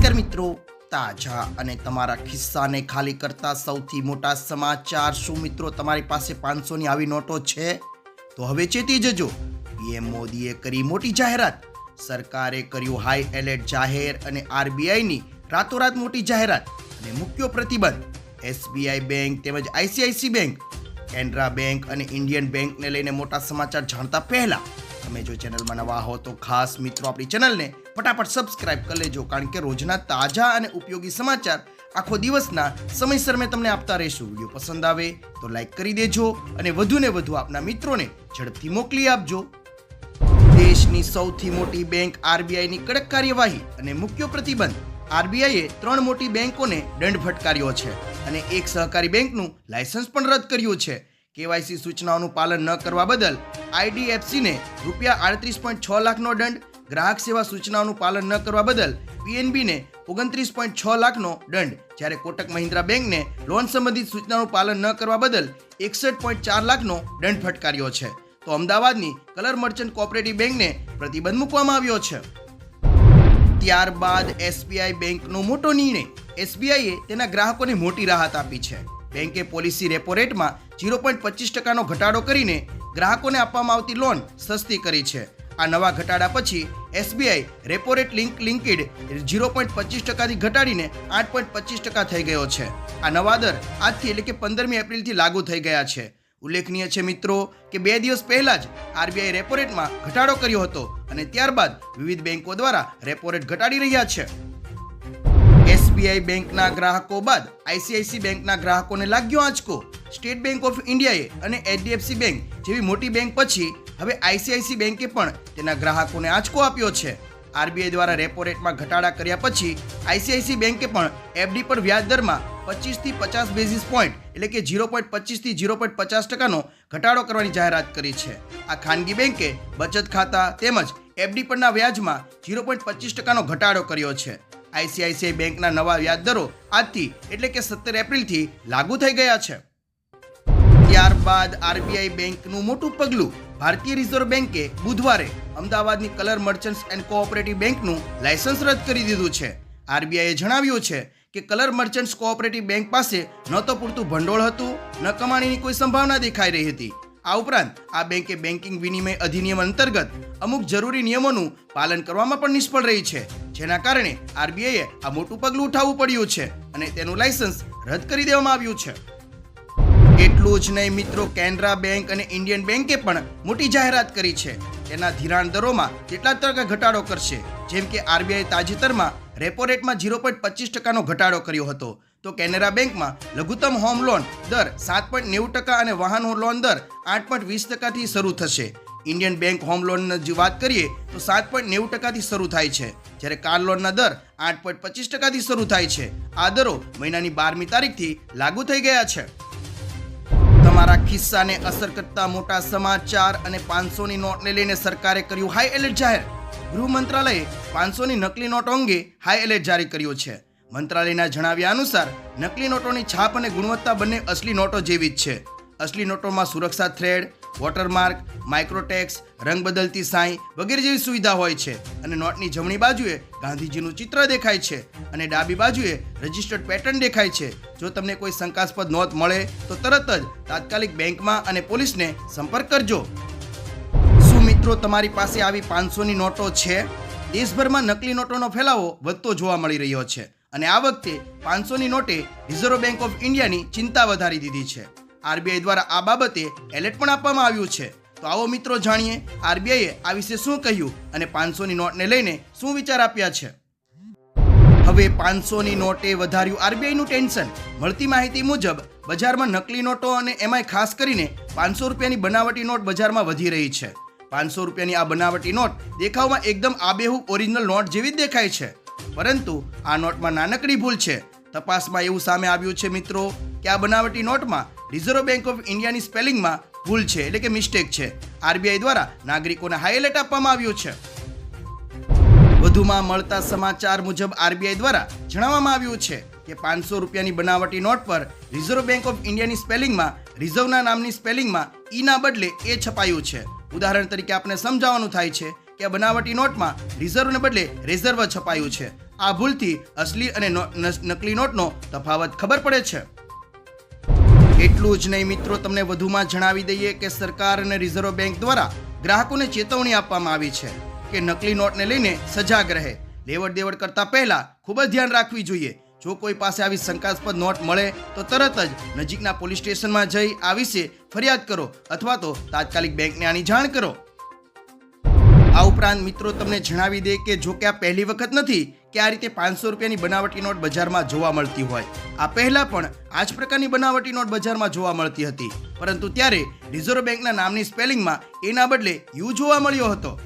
નમસ્કાર મિત્રો. તાજા અને તમારા ખિસ્સાને ખાલી કરતા સૌથી મોટા સમાચાર શું મિત્રો? તમારી પાસે પાંચસોની આવી નોટો છે? તો હવે ચેતી જજો. પીએમ મોદીએ કરી મોટી જાહેરાત. સરકારે કર્યું હાઈ એલર્ટ જાહેર અને આરબીઆઈની રાતોરાત મોટી જાહેરાત અને મુખ્ય પ્રતિબંધ. એસબીઆઈ બેંક તેમજ આઈસીઆઈસી બેંક, કેનરા બેંક અને ઇન્ડિયન બેંકને લઈને મોટા સમાચાર જાણતા પહેલા તમે જો ચેનલમાં નવા હો તો ખાસ મિત્રો આપણી ચેનલને ફટાફટ સબસ્ક્રાઇબ કરી લેજો, કારણ કે રોજના તાજા અને ઉપયોગી સમાચાર આખો દિવસના સમયસર મેં તમને આપતા રહીશું. વીડિયો પસંદ આવે તો લાઈક કરી દેજો અને વધુને વધુ આપના મિત્રોને ઝડપથી મોકલી આપજો. દેશની સૌથી મોટી બેંક આરબીઆઈની કડક કાર્યવાહી અને મુખ્ય પ્રતિબંધ. આરબીઆઈએ ત્રણ મોટી બેંકોને દંડ ફટકાર્યો છે અને એક સહકારી બેંકનું લાયસન્સ પણ રદ કર્યું છે. કેવાયસી સૂચનાઓનું પાલન ન કરવા બદલ આઈડીએફસીને રૂપિયા આડત્રીસ પોઈન્ટ છ લાખનો દંડ, ગ્રાહક સેવા સૂચનાઓનું પાલન ન કરવા બદલ પીએનબીને ઓગણત્રીસ પોઈન્ટ છ લાખનો દંડ. જ્યારે કોટક મહિન્દ્રા બેંકને લોન સંબંધિત સૂચનાનું પાલન ન કરવા બદલ એકસઠ પોઈન્ટ ચાર લાખનો દંડ ફટકાર્યો છે. તો અમદાવાદની કલર મર્ચન્ટ કોઓપરેટિવ બેંકને પ્રતિબંધ મૂકવામાં આવ્યો છે. ત્યારબાદ એસબીઆઈ બેંકનો મોટો નિર્ણય. એસબીઆઈએ તેના ગ્રાહકોને મોટી રાહત આપી છે. બેંકે પોલિસી રેપો રેટમાં ઝીરો પોઈન્ટ પચીસ ટકાનો ઘટાડો કરીને ગ્રાહકોને આપવામાં આવતી લોન સસ્તી કરી છે. આ નવા ઘટાડા પછી SBI repo rate link linked zero point પચીસ ટકાથી ઘટાડીને આઠ પોઈન્ટ પચીસ ટકા થઈ ગયો છે. આ નવા દર આજથી એટલે કે પંદરમી એપ્રિલથી લાગુ થઈ ગયા છે. ઉલ્લેખનીય છે મિત્રો કે બે દિવસ પહેલા જ આરબીઆઈ રેપો રેટમાં ઘટાડો કર્યો હતો અને ત્યારબાદ વિવિધ બેંકો દ્વારા રેપો રેટ ઘટાડી રહ્યા છે. એસબીઆઈ બેંકના ગ્રાહકો બાદ આઈસીઆઈસી બેંકના ગ્રાહકોને લાગ્યો આંચકો. સ્ટેટ બેંક ઓફ ઇન્ડિયાએ અને એચડીએફસી બેંક જેવી મોટી બેંક પછી હવે આઈસીઆઈસી બેંકે પણ તેના ગ્રાહકોને આંચકો આપ્યો છે. આરબીઆઈ દ્વારા રેપો રેટમાં ઘટાડા કર્યા પછી આઈસીઆઈસી બેંકે પણ એફડી પર વ્યાજ દરમાં પચીસથી પચાસ બેઝિસ પોઈન્ટ એટલે કે ઝીરો પોઈન્ટ પચીસથી ઝીરો પોઈન્ટ પચાસ ટકાનો ઘટાડો કરવાની જાહેરાત કરી છે. આ ખાનગી બેંકે બચત ખાતા તેમજ એફડી પરના વ્યાજમાં ઝીરો પોઈન્ટ પચીસ ટકાનો ઘટાડો કર્યો છે. આઈસીઆઈસીઆઈ બેંકના નવા વ્યાજ દરો આજથી એટલે કે સત્તર એપ્રિલથી લાગુ થઈ ગયા છે. ત્યારબાદ આરબીઆઈ બેંકનું મોટું પગલું ભારતીય રિઝર્વ બેંકે બુધવારે અમદાવાદની કલર મર્ચન્ટ્સ એન્ડ કોઓપરેટિવ બેંકનું લાયસન્સ રદ કરી દીધું છે. આરબીઆઈએ જણાવ્યું છે કે કલર મર્ચન્ટ્સ કોઓપરેટિવ બેંક પાસે ન તો પૂરતું ભંડોળ હતું, ન કમાણીની કોઈ સંભાવના દેખાઈ રહી હતી. આ ઉપરાંત આ બેંકે બેન્કિંગ વિનિમય અધિનિયમ અંતર્ગત અમુક જરૂરી નિયમોનું પાલન કરવામાં પણ નિષ્ફળ રહી છે. જેના કારણે આરબીઆઈએ આ મોટું પગલું ઉઠાવવું પડ્યું છે અને તેનું લાયસન્સ રદ કરી દેવામાં આવ્યું છે. એટલું જ નહીં, મિત્રો, કેનરા બેંક અને ઇન્ડિયન બેંકે પણ મોટી જાહેરાત કરી છે. તેના ધિરાણ દરોમાં કેટલા ટકા ઘટાડો કરશે. જેમ કે આરબીઆઈ તાજેતરમાં રેપો રેટમાં ઝીરો પોઈન્ટ પચીસ ટકાનો ઘટાડો કર્યો હતો. તો કેનેરા બેંકમાં લઘુત્તમ હોમ લોન દર સાત પોઈન્ટ નેવું ટકા અને વાહન લોન દર આઠ પોઈન્ટ વીસ ટકાથી શરૂ થશે. ઇન્ડિયન બેંક હોમ લોનની જે વાત કરીએ, તો સાત પોઈન્ટ નેવું ટકાથી શરૂ થાય છે. જ્યારે કાર લોનના દર આઠ પોઈન્ટ પચીસ ટકાથી શરૂ થાય છે. આ દરો મહિનાની બારમી તારીખથી લાગુ થઈ ગયા છે. તમારા ખિસ્સાને અસર કરતા મોટા સમાચાર અને પાંચસોની નોટને લઈને સરકારે કર્યું હાઈ એલર્ટ જાહેર. ગૃહ મંત્રાલયે પાંચસોની નકલી નોટો અંગે હાઈ એલર્ટ જારી કર્યો છે. મંત્રાલયના જણાવ્યા અનુસાર, નકલી નોટોની છાપ અને ગુણવત્તા બંને અસલી નોટો જેવી જ છે. અસલી નોટોમાં સુરક્ષા થ્રેડ વોટરમાર્ક માઇક્રોટેક્સ રંગ બદલતી સાઈ વગેરે જેવી સુવિધા હોય છે. અને નોટની જમણી બાજુએ ગાંધીજીનું ચિત્ર દેખાય છે અને ડાબી બાજુએ રજિસ્ટર્ડ પેટર્ન દેખાય છે. જો તમને કોઈ શંકાસ્પદ નોટ મળે, તો તરત જ તાત્કાલિક બેંકમાં અને પોલીસને સંપર્ક કરજો. શું મિત્રો તમારી પાસે આવી પાંચસોની નોટો છે? દેશભરમાં નકલી નોટોનો ફેલાવો વધતો જોવા મળી રહ્યો છે. અને આ વખતે પાંચસોની નોટે રિઝર્વ બેંક ઓફ ઇન્ડિયાની ચિંતા વધારી દીધી છે. આરબીઆઈ દ્વારા આ બાબતે એલર્ટ પણ આપવામાં આવ્યું છે. તો આવો મિત્રો જાણીએ આરબીઆઈએ આ વિશે શું કહ્યું અને પાંચસોની નોટને લઈને શું વિચાર આપ્યા છે? હવે પાંચસોની નોટે વધાર્યું આરબીઆઈનું ટેન્શન. મળતી માહિતી મુજબ, બજારમાં નકલી નોટો અને એમાંય ખાસ કરીને પાંચસો રૂપિયાની બનાવટી નોટ બજારમાં વધી રહી છે. પાંચસો રૂપિયાની આ બનાવટી નોટ દેખાવમાં એકદમ આબેહૂબ ઓરિજિનલ નોટ જેવી જ દેખાય છે. પરંતુ આ નોટમાં નાનકડી ભૂલ છે. તપાસમાં એવું સામે આવ્યું છે મિત્રો કે આ બનાવટી નોટમાં રિઝર્વ બેંક ઓફ ઇન્ડિયાની સ્પેલિંગમાં ભૂલ છે, એટલે કે મિસ્ટેક છે. આરબીઆઈ દ્વારા નાગરિકોને હાઈલાઇટ આપવામાં આવ્યું છે. વધુમાં મળતા સમાચાર મુજબ આરબીઆઈ દ્વારા જણાવવામાં આવ્યું છે કે પાંચસો રૂપિયાની બનાવટી નોટ પર રિઝર્વ બેંક ઓફ ઇન્ડિયાની સ્પેલિંગમાં રિઝર્વના નામની સ્પેલિંગમાં ઈના બદલે એ છપાયું છે. ઉદાહરણ તરીકે આપણે સમજાવવાનું થાય છે કે આ બનાવટી નોટમાં રિઝર્વને બદલે રિઝર્વ છપાયું છે. આ ભૂલથી અસલી અને નકલી નોટનો તફાવત ખબર પડે છે. એટલું જ નહીં મિત્રો, તમને વધુમાં જણાવી દઈએ કે સરકાર અને રિઝર્વ બેંક દ્વારા ગ્રાહકોને ચેતવણી આપવામાં આવી છે કે નકલી નોટને લઈને સજાગ રહે. લેવડ દેવડ કરતા પહેલા ખૂબ જ ધ્યાન રાખવી જોઈએ. જો કોઈ પાસે આવી શંકાસ્પદ નોટ મળે, તો તરત જ નજીકના પોલીસ સ્ટેશનમાં જઈ આ વિશે ફરિયાદ કરો અથવા તો તાત્કાલિક બેંકને આની જાણ કરો. આ ઉપરાંત મિત્રો, તમને જણાવી દે કે જો કે આ પહેલી વખત નથી કે આ રીતે પાંચસો રૂપિયાની બનાવટી નોટ બજારમાં જોવા મળતી હોય. આ પહેલા પણ આ જ પ્રકારની બનાવટી નોટ બજારમાં જોવા મળતી હતી. પરંતુ ત્યારે રિઝર્વ બેંકના નામની સ્પેલિંગમાં એના બદલે યુ જોવા મળ્યો હતો.